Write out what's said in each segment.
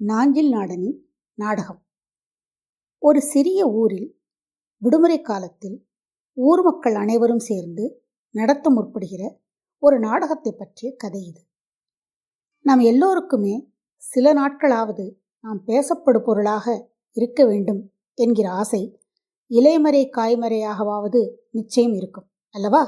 நாஞ்சில் நாடனின் நாடகம். ஒரு சிறிய ஊரில் விடுமுறை காலத்தில் ஊர் மக்கள் அனைவரும் சேர்ந்து நடத்த முற்படுகிற ஒரு நாடகத்தை பற்றிய கதை இது. நாம் எல்லோருக்குமே சில நாட்களாவது நாம் பேசப்படு பொருளாக இருக்க வேண்டும் என்கிற ஆசை இலைமறை காய்மறையாகவாவது நிச்சயம் இருக்கும் அல்லவா?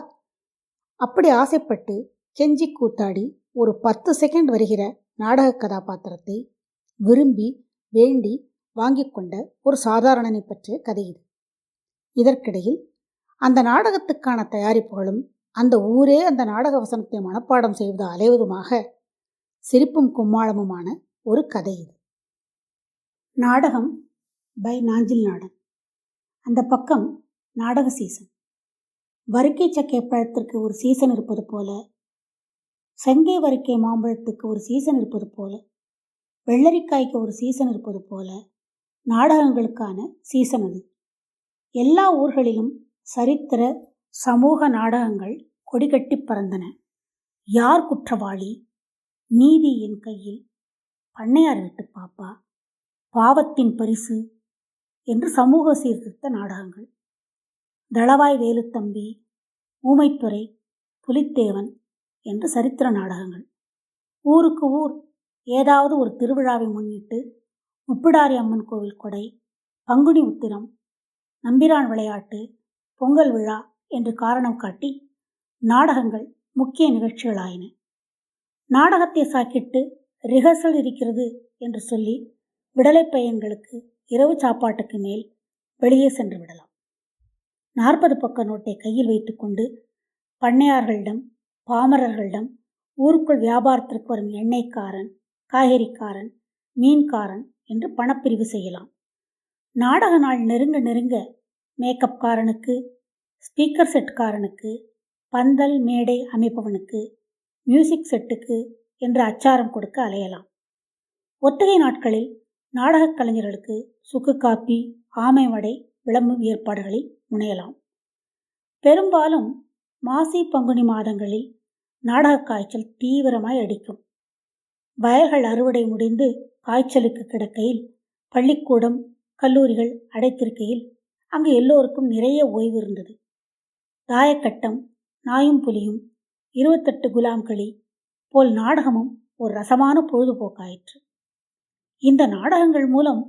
அப்படி ஆசைப்பட்டு கெஞ்சி கூத்தாடி ஒரு பத்து செகண்ட் வருகிற நாடக கதாபாத்திரத்தை விரும்பி வேண்டி வாங்கிக் கொண்ட ஒரு சாதாரணனை பற்றிய கதை இது. இதற்கிடையில் அந்த நாடகத்துக்கான தயாரிப்புகளும் அந்த ஊரே அந்த நாடக வசனத்தை மனப்பாடம் செய்வது அலைவதுமாக சிரிப்பும் கும்மாளமுமான ஒரு கதை இது. நாடகம் பை நாஞ்சில் நாடன். அந்த பக்கம் நாடக சீசன். வரிக்கை சக்கை பழத்திற்கு ஒரு சீசன் இருப்பது போல செங்கை வரிக்கை மாம்பழத்துக்கு ஒரு சீசன் இருப்பது போல வெள்ளரிக்காய்க்கு ஒரு சீசன் இருப்பது போல நாடகங்களுக்கான சீசன் அது. எல்லா ஊர்களிலும் சரித்திர சமூக நாடகங்கள் கொடிகட்டி பறந்தன. யார் குற்றவாளி? நீதி என் கையில் பண்ணையார் வீட்டு பாப்பா. பாவத்தின் பரிசு என்று சமூக சீர்திருத்த நாடகங்கள். தளவாய் வேலுத்தம்பி ஊமைத்துறை புலித்தேவன் என்று சரித்திர நாடகங்கள். ஊருக்கு ஊர் ஏதாவது ஒரு திருவிழாவை முன்னிட்டு முப்பிடாரி அம்மன் கோவில் கொடை பங்குனி உத்திரம் நம்பிரான் விளையாட்டு பொங்கல் விழா என்று காரணம் காட்டி நாடகங்கள் முக்கிய நிகழ்ச்சிகளாயின. நாடகத்தை சாக்கிட்டு ரிஹர்சல் இருக்கிறது என்று சொல்லி விடலை பையன்களுக்கு இரவு சாப்பாட்டுக்கு மேல் வெளியே சென்று விடலாம். நாற்பது பக்க நோட்டை கையில் வைத்துக்கொண்டு பண்ணையார்களிடம் பாமரர்களிடம் ஊருக்குள் வியாபாரத்திற்கு வரும் எண்ணெய்க்காரன் காய்கறிக்காரன் மீன்காரன் என்று பணப்பிரிவு செய்யலாம். நாடக நாள் நெருங்க நெருங்க மேக்கப்காரனுக்கு ஸ்பீக்கர் செட்காரனுக்கு பந்தல் மேடை அமைப்பவனுக்கு மியூசிக் செட்டுக்கு என்று அச்சாரம் கொடுக்க அலையலாம். ஒத்திகை நாட்களில் நாடகக் கலைஞர்களுக்கு சுக்கு காப்பி ஆமை வடை விளம்பும் ஏற்பாடுகளில் முனையலாம். பெரும்பாலும் மாசி பங்குனி மாதங்களில் நாடக காய்ச்சல் தீவிரமாய் அடிக்கும். வயல்கள் அறுவடை முடிந்து காய்ச்சலுக்கு கிடக்கையில் பள்ளிக்கூடம் கல்லூரிகள் அடைத்திருக்கையில் அங்கு எல்லோருக்கும் நிறைய ஓய்வு இருந்தது. தாயக்கட்டம் நாயும் புலியும் இருபத்தெட்டு குலாம்களி போல் நாடகமும் ஒரு ரசமான பொழுதுபோக்காயிற்று. இந்த நாடகங்கள் மூலம்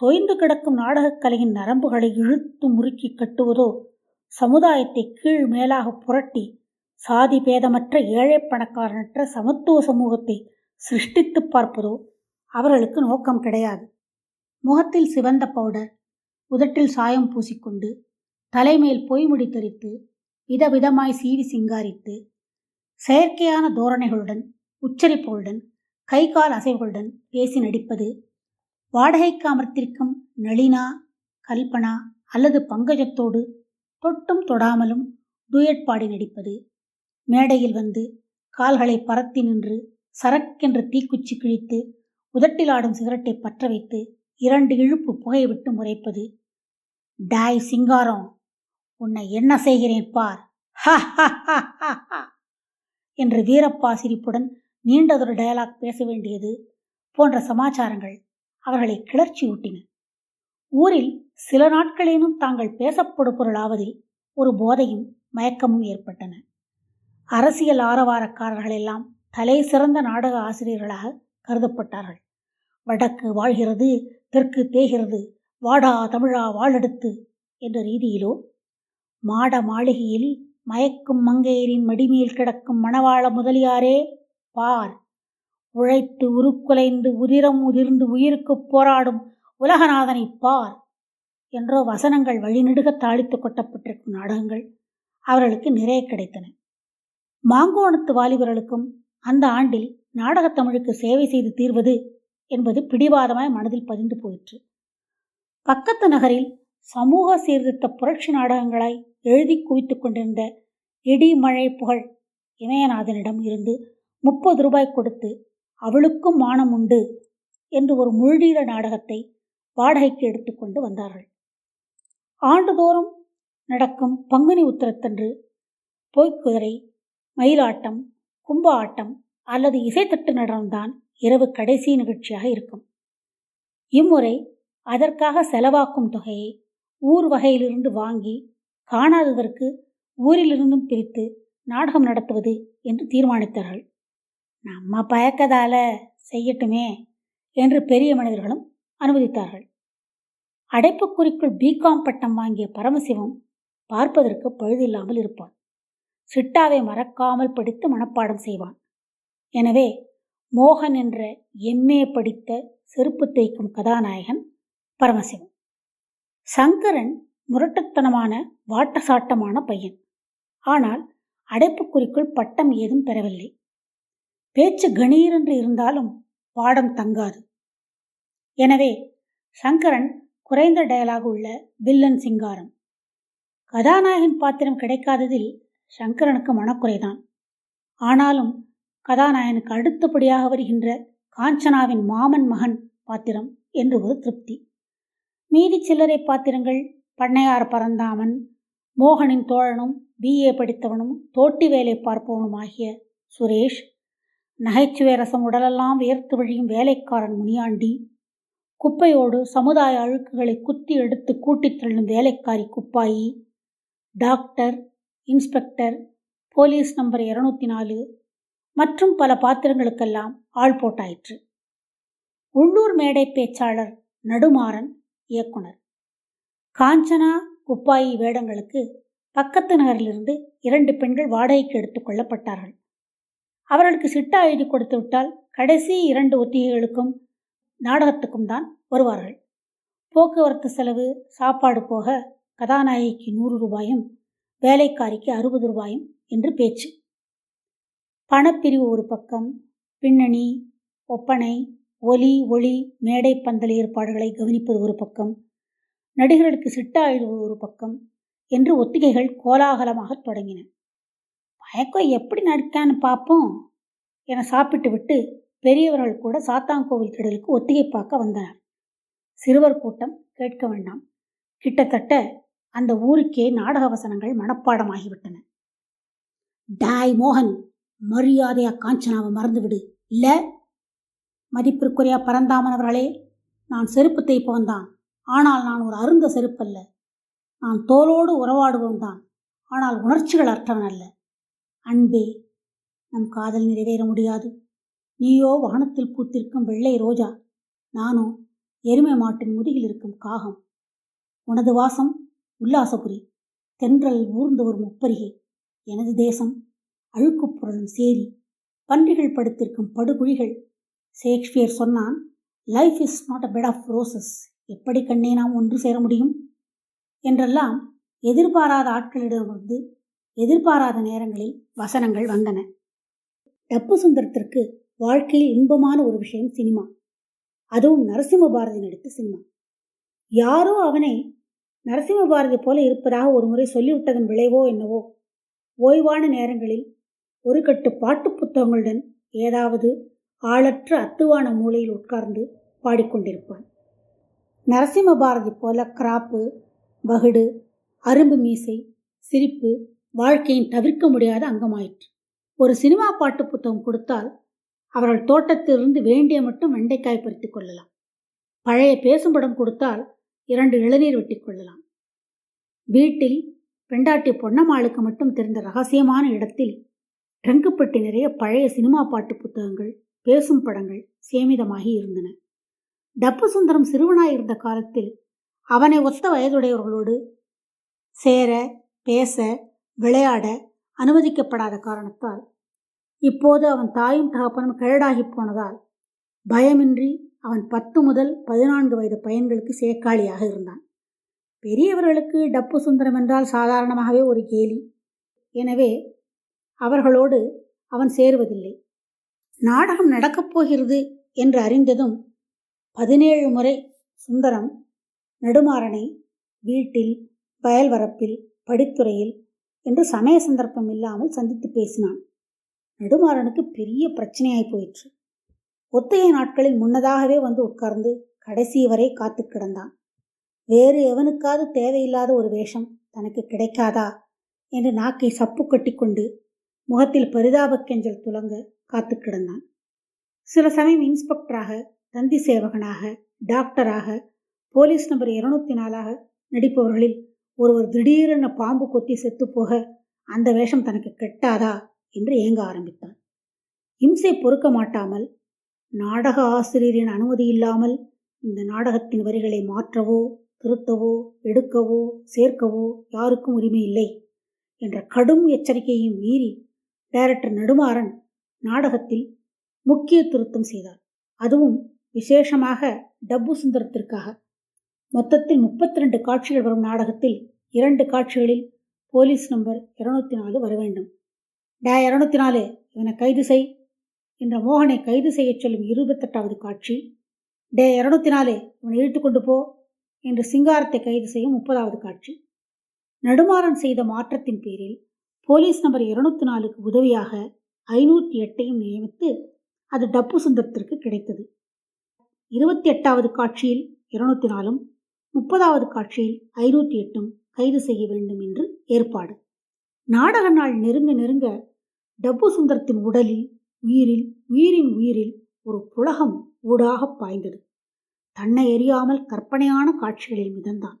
தொய்ந்து கிடக்கும் நாடகக் கலையின் நரம்புகளை இழுத்து முறுக்கி கட்டுவதோ சமுதாயத்தை கீழ் மேலாக புரட்டி சாதி பேதமற்ற ஏழை பணக்காரனற்ற சமத்துவ சமூகத்தை சிருஷ்டித்து பார்ப்பதோ அவர்களுக்கு நோக்கம் கிடையாது. முகத்தில் சிவந்த பவுடர் உதட்டில் சாயம் பூசிக்கொண்டு தலைமேல் பொய்முடி தெரித்து விதவிதமாய் சீவி சிங்காரித்து செயற்கையான தோரணைகளுடன் உச்சரிப்புகளுடன் கை கால் அசைவுகளுடன் பேசி நடிப்பது வாடகைக்கு அமர்த்திருக்கும் நளினா கல்பனா அல்லது பங்கஜத்தோடு தொட்டும் தொடாமலும் டூயட் பாடி நடிப்பது. மேடையில் வந்து கால்களை பரத்தி நின்று சரக்கென்று தீக்குச்சி கிழித்து உதட்டிலாடும் சிகரெட்டை பற்ற வைத்து இரண்டு இழுப்பு புகை விட்டு முறைப்பது. டாய் சிங்காரம் உன்னை என்ன செய்கிறேன் பார். என்று வீரப்பா சிரிப்புடன் நீண்டதொரு டயலாக் பேச வேண்டியது போன்ற சமாச்சாரங்கள் அவர்களை கிளர்ச்சியூட்டின ஊரில் சில நாட்களேனும் தாங்கள் பேசப்படு பொருளாவதில் ஒரு போதையும் மயக்கமும் ஏற்பட்டன. அரசியல் ஆரவாரக்காரர்கள் எல்லாம் தலை சிறந்த நாடக ஆசிரியர்களாக கருதப்பட்டார்கள். வடக்கு வாழ்கிறது தெற்கு தேய்கிறது வாடா தமிழா வாழெடுத்து என்ற ரீதியிலோ மாட மாளிகையில் மயக்கும் மங்கையரின் மடிமேல் கிடக்கும் மணவாள முதலியாரே பார். உழைத்து உருக்குலைந்து உதிரம் உதிர்ந்து உயிருக்குப் போராடும் உலகநாதனை பார் என்றோ வசனங்கள் வழிநெடுக தாளித்து கொட்டப்பட்டிருக்கும் நாடகங்கள் அவர்களுக்கு நிறைய கிடைத்தன. மாங்கோணத்து வாலிபர்களுக்கும் அந்த ஆண்டில் நாடகத் தமிழுக்கு சேவை செய்து தீர்வது என்பது பிடிவாதமாய் மனதில் பதிந்து போயிற்று. பக்கத்து நகரில் சமூக சீர்திருத்த புரட்சி நாடகங்களாய் எழுதி குவித்து கொண்டிருந்த இடி மழை புகழ் இமயநாதனிடம் இருந்து முப்பது ரூபாய் கொடுத்து அவளுக்கும் மானம் உண்டு என்று ஒரு முழுநீள நாடகத்தை வாடகைக்கு எடுத்துக்கொண்டு வந்தார்கள். ஆண்டுதோறும் நடக்கும் பங்குனி உத்தரத்தன்று போய்க்குதிரை மயிலாட்டம் கும்ப ஆட்டம் அல்லது இசைத்தட்டு நடனம்தான் இரவு கடைசி நிகழ்ச்சியாக இருக்கும். இம்முறை அதற்காக செலவாக்கும் தொகையை ஊர் வகையிலிருந்து வாங்கி காணாததற்கு ஊரிலிருந்தும் பிரித்து நாடகம் நடத்துவது என்று தீர்மானித்தார்கள். நம்ம பயக்கதால செய்யட்டுமே என்று பெரிய மனிதர்களும் அனுமதித்தார்கள். அடைப்புக்குறிக்குள் பிகாம் பட்டம் வாங்கிய பரமசிவம் பார்ப்பதற்கு பழுதில்லாமல் இருப்பான். சிட்டாவை மறக்காமல் படித்து மனப்பாடம் செய்வான். எனவே மோகன் என்ற எம்ஏ படித்த செருப்பு தேய்க்கும் கதாநாயகன் பரமசிவன் சங்கரன் முரட்டுத்தனமான வாட்டசாட்டமான பையன். ஆனால் அடைப்புக்குறிக்குள் பட்டம் ஏதும் பெறவில்லை. பேச்சு கணீரென்று இருந்தாலும் பாடம் தங்காது. எனவே சங்கரன் குறைந்த டயலாக உள்ள வில்லன் சிங்காரம். கதாநாயகன் பாத்திரம் கிடைக்காததில் சங்கரனுக்கு மனக்குறைதான். ஆனாலும் கதாநாயனுக்கு அடுத்தபடியாக வருகின்ற காஞ்சனாவின் மாமன் மகன் பாத்திரம் என்று ஒரு திருப்தி. மீதி சில்லறை பாத்திரங்கள் பண்ணையார் பரந்தாமன் மோகனின் தோழனும் பிஏ படித்தவனும் தோட்டி வேலை பார்ப்பவனும் ஆகிய சுரேஷ் நகைச்சுவை ரசம் உடலெல்லாம் வியர்த்து வழியும் வேலைக்காரன் முனியாண்டி குப்பையோடு சமுதாய அழுக்குகளை குத்தி எடுத்து கூட்டித் தள்ளும் வேலைக்காரி Kuppayi doctor inspector police number இருநூத்தி நாலு மற்றும் பல பாத்திரங்களுக்கெல்லாம் ஆள் போட்டாயிற்று. உள்ளூர் மேடை பேச்சாளர் நடுமாறன் இயக்குனர். காஞ்சனா குப்பாயி வேடங்களுக்கு பக்கத்து நகரிலிருந்து இரண்டு பெண்கள் வாடகைக்கு எடுத்துக் கொள்ளப்பட்டார்கள். அவர்களுக்கு சிட்டா எழுதி கொடுத்து விட்டால் கடைசி இரண்டு ஒத்திகைகளுக்கும் நாடகத்துக்கும் தான் வருவார்கள். போக்குவரத்து செலவு சாப்பாடு போக கதாநாயகிக்கு நூறு ரூபாயும் வேலைக்காரிக்கு அறுபது ரூபாயும் என்று பேச்சு. பணப்பிரிவு ஒரு பக்கம் பின்னணி ஒப்பனை ஒலி ஒளி மேடை பந்தல் ஏற்பாடுகளை கவனிப்பது ஒரு பக்கம் நடிகர்களுக்கு சிட்டா எழுவது ஒரு பக்கம் என்று ஒத்திகைகள் கோலாகலமாக தொடங்கின. பயக்கம் எப்படி நடிக்கான்னு பார்ப்போம் என சாப்பிட்டு விட்டு பெரியவர்கள் கூட சாத்தாங்கோவில் திடலுக்கு ஒத்திகை பார்க்க வந்தனர். சிறுவர் கூட்டம் கேட்க வேண்டாம். கிட்டத்தட்ட அந்த ஊருக்கே நாடக வசனங்கள் மனப்பாடமாகிவிட்டன. டாய் மோகன் மரியாதையா காஞ்சனாவை மறந்துவிடு. இல்ல? மதிப்பிற்குரிய பரந்தாமன் அவர்களே நான் செருப்பு தேய்ப்பவன் தான். ஆனால் நான் ஒரு அருந்த செருப்பல்ல. நான் தோளோடு உறவாடுவன் தான். ஆனால் உணர்ச்சிகள் அற்றவன் அல்ல. அன்பே நம் காதல் நிறைவேற முடியாது. நீயோ வானத்தில் பூத்திருக்கும் வெள்ளை ரோஜா நானோ எருமை மாட்டின் முதுகில் இருக்கும் காகம். உனது வாசம் உல்லாசபுரி தென்றல் ஊர்ந்து வரும் முப்பரிகை எனது தேசம் அழுக்குப் புரளும் சேரி பன்றிகள் படுத்திருக்கும் படுகுழிகள். ஷேக்ஸ்பியர் சொன்னான் life is not a bed of roses எப்படி கண்ணே நாம் ஒன்று சேர முடியும்? என்றெல்லாம் எதிர்பாராத ஆட்களிடமிருந்து எதிர்பாராத நேரங்களில் வசனங்கள் வந்தன. டப்பு சுந்தரத்திற்கு வாழ்க்கையில் இன்பமான ஒரு விஷயம் சினிமா. அதுவும் நரசிம்ம பாரதி நடித்த சினிமா. யாரோ அவனை நரசிம்ம பாரதி போல இருப்பதாக ஒரு முறை சொல்லிவிட்டதன் விளைவோ என்னவோ? ஓய்வான நேரங்களில் ஒரு கட்டு பாட்டு புத்தகங்களுடன் ஏதாவது ஆளற்ற அத்துவான மூலையில் உட்கார்ந்து பாடிக்கொண்டிருப்பான் நரசிம்ம பாரதி போல கிராப்பு வகுடு அரும்பு மீசை சிரிப்பு வாழ்க்கையின் தவிர்க்க முடியாத அங்கமாயிற்று. ஒரு சினிமா பாட்டு புத்தகம் கொடுத்தால் அவர்கள் தோட்டத்திலிருந்து வேண்டிய மட்டும் வெண்டைக்காய் பறித்து கொள்ளலாம். பழைய பேசும் படம் கொடுத்தால் இரண்டு இளநீர் வெட்டி கொள்ளலாம். வீட்டில் பெண்டாட்டி பொன்னம்மாளுக்கு மட்டும் தெரிந்த ரகசியமான இடத்தில் ட்ரங்குப்பட்டி நிறைய பழைய சினிமா பாட்டு புத்தகங்கள் பேசும் படங்கள் சேமிதமாகி இருந்தன. டப்பு சுந்தரம் சிறுவனாயிருந்த காலத்தில் அவனை ஒத்த வயதுடையவர்களோடு சேர பேச விளையாட அனுமதிக்கப்படாத காரணத்தால் இப்போது அவன் தாயும் தகப்பனும் கிழடாகி போனதால் பயமின்றி அவன் பத்து முதல் பதினான்கு வயது பையன்களுக்கு சேக்காளியாக இருந்தான். பெரியவர்களுக்கு டப்பு சுந்தரம் என்றால் சாதாரணமாகவே ஒரு கேலி. எனவே அவர்களோடு அவன் சேருவதில்லை. நாடகம் நடக்கப் போகிறது என்று அறிந்ததும் பதினேழு முறை சுந்தரம் நெடுமாறனை வீட்டில் வயல்வரப்பில் படித்துறையில் என்று சமய சந்தர்ப்பம் இல்லாமல் சந்தித்து பேசினான். நெடுமாறனுக்கு பெரிய பிரச்சனையாய் போயிற்று. ஒத்தைய நாட்களில் முன்னதாகவே வந்து உட்கார்ந்து கடைசி வரை காத்து கிடந்தான். வேறு எவனுக்காவது தேவையில்லாத ஒரு வேஷம் தனக்கு கிடைக்காதா? என்று நாக்கை சப்பு கட்டிக்கொண்டு முகத்தில் பரிதாபக்கெஞ்சல் துலங்க காத்து கிடந்தான். சில சமயம் இன்ஸ்பெக்டராக தந்தி சேவகனாக டாக்டராக போலீஸ் நம்பர் இருநூத்தி நாலாக நடிப்பவர்களில் ஒருவர் திடீரென பாம்பு கொத்தி செத்துப்போக அந்த வேஷம் தனக்கு கெட்டாதா? என்று ஏங்க ஆரம்பித்தான். இம்சை பொறுக்க மாட்டாமல் நாடக ஆசிரியரின் அனுமதி இல்லாமல் இந்த நாடகத்தின் வரிகளை மாற்றவோ திருத்தவோ எடுக்கவோ சேர்க்கவோ யாருக்கும் உரிமை இல்லை என்ற கடும் எச்சரிக்கையையும் மீறி டைரக்டர் நெடுமாறன் நாடகத்தில் முக்கிய திருத்தம் செய்தார். அதுவும் விசேஷமாக டப்பு சுந்தரத்திற்காக. மொத்தத்தில் முப்பத்தி ரெண்டு காட்சிகள் வரும் நாடகத்தில் இரண்டு காட்சிகளில் போலீஸ் நம்பர் இருநூத்தி நாலு வர வேண்டும். டே இருநூத்தி நாலு. இவனை கைது செய். என்ற மோகனை கைது செய்யச் சொல்லும் இருபத்தெட்டாவது காட்சி. டே இருநூத்தி நாலு இவனை இழுத்து கொண்டு போ என்று சிங்காரத்தை கைது செய்யும் முப்பதாவது காட்சி. நடுமாறன் செய்த மாற்றத்தின் பேரில் போலீஸ் நம்பர் இருநூத்தி நாலுக்கு உதவியாக ஐநூற்றி எட்டையும் நியமித்து அது டப்பு சுந்தரத்திற்கு கிடைத்தது. இருபத்தி எட்டாவது காட்சியில் இருநூத்தி நாலும் முப்பதாவது காட்சியில் ஐநூற்றி எட்டும் கைது செய்ய வேண்டும் என்று ஏற்பாடு. நாடக நாள் நெருங்க நெருங்க டப்பு சுந்தரத்தின் உடலில் உயிரில் உயிரின் உயிரில் ஒரு புலகம் ஊடாக பாய்ந்தது. தன்னை எறியாமல் கற்பனையான காட்சிகளில் மிதந்தான்.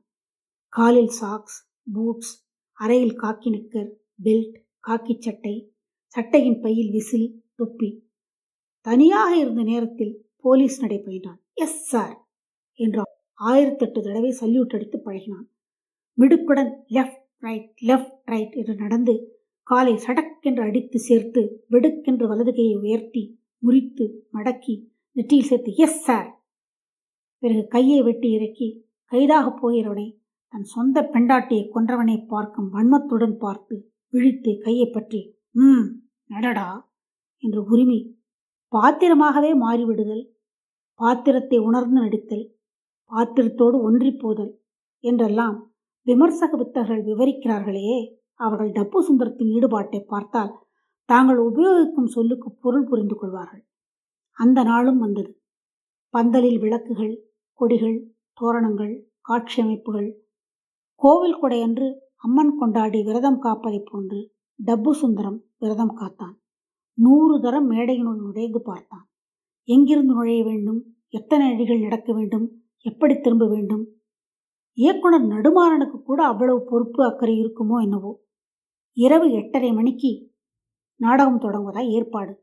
காலில் சாக்ஸ் பூட்ஸ் அறையில் காக்கி நிக்கர் பெல்ட் காக்கி சட்டை சட்டையின் பையில் விசில் தொப்பி. தனியாக இருந்த நேரத்தில் போலீஸ் நடை பயின்றான். எஸ் சார் என்றான். ஆயிரத்தெட்டு தடவை சல்யூட் அடித்து பழகினான். மிடுக்குடன் லெஃப்ட் ரைட் லெஃப்ட் ரைட் என்று நடந்து காலை சடக்கென்று அடித்து சேர்த்து வெடுக்கென்று வலது கையை உயர்த்தி முறித்து மடக்கி நெற்றியில் சேர்த்து எஸ் சார் பிறகு கையை வெட்டி இறக்கி கைதாக போகிறவனை தன் சொந்த பெண்டாட்டியை கொன்றவனை பார்க்கும் வன்மத்துடன் பார்த்து விழித்து கையை பற்றி ம் நடடா என்று உரிமை பாத்திரமாகவே மாறிவிடுதல் பாத்திரத்தை உணர்ந்து நடித்தல் பாத்திரத்தோடு ஒன்றிப்போதல் என்றெல்லாம் விமர்சக வித்தகர்கள் விவரிக்கிறார்களே. அவர்கள் டப்பு சுந்தரத்தின் ஈடுபாட்டை பார்த்தால் தாங்கள் உபயோகிக்கும் சொல்லுக்கு பொருள் புரிந்து கொள்வார்கள். அந்த நாளும் வந்தது. பந்தலில் விளக்குகள் கொடிகள் தோரணங்கள் காட்சி அமைப்புகள் கோவில் கொடையன்று அம்மன் கொண்டாடி விரதம் காப்பதைப் போன்று டப்பு சுந்தரம் விரதம் காத்தான். நூறு தரம் மேடையினுள் நுழைந்து பார்த்தான். எங்கிருந்து நுழைய வேண்டும்? எத்தனை அடிகள் நடக்க வேண்டும்? எப்படி திரும்ப வேண்டும்? இயக்குனர் நடுமாறனுக்கு கூட அவ்வளவு பொறுப்பு அக்கறை இருக்குமோ என்னவோ. இரவு எட்டரை மணிக்கு நாடகம் தொடங்குவதா ஏற்பாடு.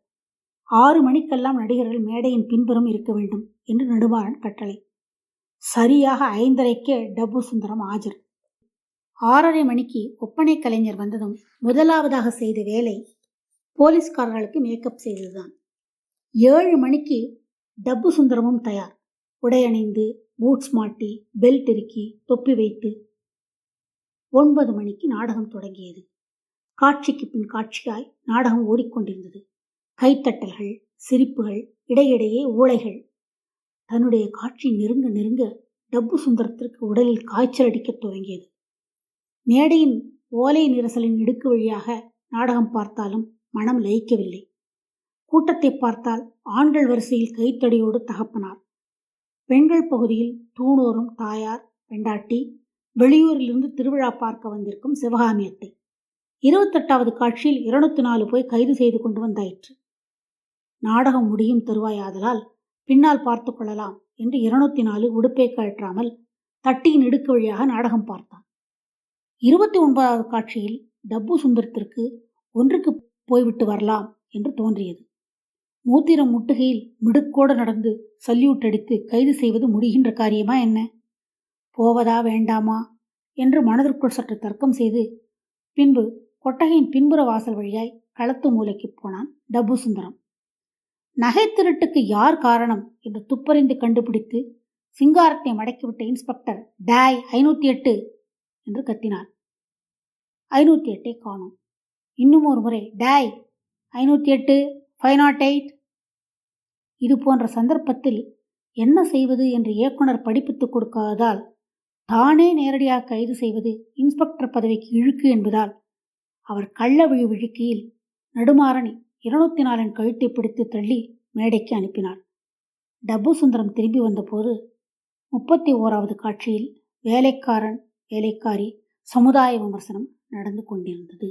ஆறு மணிக்கெல்லாம் நடிகர்கள் மேடையின் பின்புறம் இருக்க வேண்டும் என்று நடுமாறன் கட்டளை. சரியாக ஐந்தரைக்கே டப்பு சுந்தரம் ஆஜர். ஆறரை மணிக்கு ஒப்பனை கலைஞர் வந்ததும் முதலாவதாக செய்த வேலை போலீஸ்காரர்களுக்கு மேக்கப் செய்ததுதான். ஏழு மணிக்கு டப்பு சுந்தரமும் தயார். உடையணிந்து பூட்ஸ் மாட்டி பெல்ட் இறுக்கி தொப்பி வைத்து ஒன்பது மணிக்கு நாடகம் தொடங்கியது. காட்சிக்கு பின் காட்சியாய் நாடகம் ஓடிக்கொண்டிருந்தது. கைத்தட்டல்கள் சிரிப்புகள் இடையிடையே ஓலைகள். தன்னுடைய காட்சி நெருங்க நெருங்க டப்பு சுந்தரத்திற்கு உடலில் காய்ச்சல் அடிக்கத் துவங்கியது. மேடையின் ஓலை நிரசலின் இடுக்கு வழியாக நாடகம் பார்த்தாலும் மனம் லயிக்கவில்லை. கூட்டத்தை பார்த்தால் ஆண்கள் வரிசையில் கைத்தடியோடு தகப்பனார். பெண்கள் பகுதியில் தூணோரும் தாயார் பெண்டாட்டி வெளியூரிலிருந்து திருவிழா பார்க்க வந்திருக்கும் சிவகாமி அத்தை. இருபத்தெட்டாவது காட்சியில் இருநூத்தி நாலு போய் கைது செய்து கொண்டு வந்தாயிற்று நாடகம் முடியும் தருவாயாதலால் பின்னால் பார்த்து கொள்ளலாம் என்று இருநூத்தி நாலு உடுப்பை கழற்றாமல் தட்டியின் இடுக்கு வழியாக நாடகம் பார்த்தான். இருபத்தி ஒன்பதாவது காட்சியில் டப்பு சுந்தரத்திற்கு ஒன்றுக்கு போய்விட்டு வரலாம் என்று தோன்றியது. மூத்திரம் முட்டுகையில் மிடுக்கோடு நடந்து சல்யூட் அடித்து கைது செய்வது முடிகின்ற காரியமா என்ன? போவதா வேண்டாமா? என்று மனதிற்குள் சற்று தர்க்கம் செய்து பின்பு கொட்டகையின் பின்புற வாசல் வழியாய் களத்து மூலைக்கு போனான் டபு சுந்தரம். நகை திருட்டுக்கு யார் காரணம் என்று துப்பறிந்து கண்டுபிடித்து சிங்காரத்தை மடக்கிவிட்ட இன்ஸ்பெக்டர் டாய் ஐநூற்றி எட்டு என்று கத்தினார். ஐநூற்றி எட்டை காணும். இன்னும் ஒரு முறை டாய் ஐநூற்றி எட்டு ஃபைவ் நாட் எயிட். இது போன்ற சந்தர்ப்பத்தில் என்ன செய்வது என்று இயக்குனர் படிப்பித்துக் கொடுக்காததால் தானே நேரடியாக கைது செய்வது இன்ஸ்பெக்டர் பதவிக்கு இழுக்கு என்பதால் அவர் கள்ள விழி விழுக்கியில் நடுமாறனை இருநூத்தி நாலின் கழுத்தை பிடித்து தள்ளி மேடைக்கு அனுப்பினார். டப்பு சுந்தரம் திரும்பி வந்தபோது முப்பத்தி ஓராவது காட்சியில் வேலைக்காரன் வேலைக்காரி சமுதாய விமர்சனம் நடந்து கொண்டிருந்தது.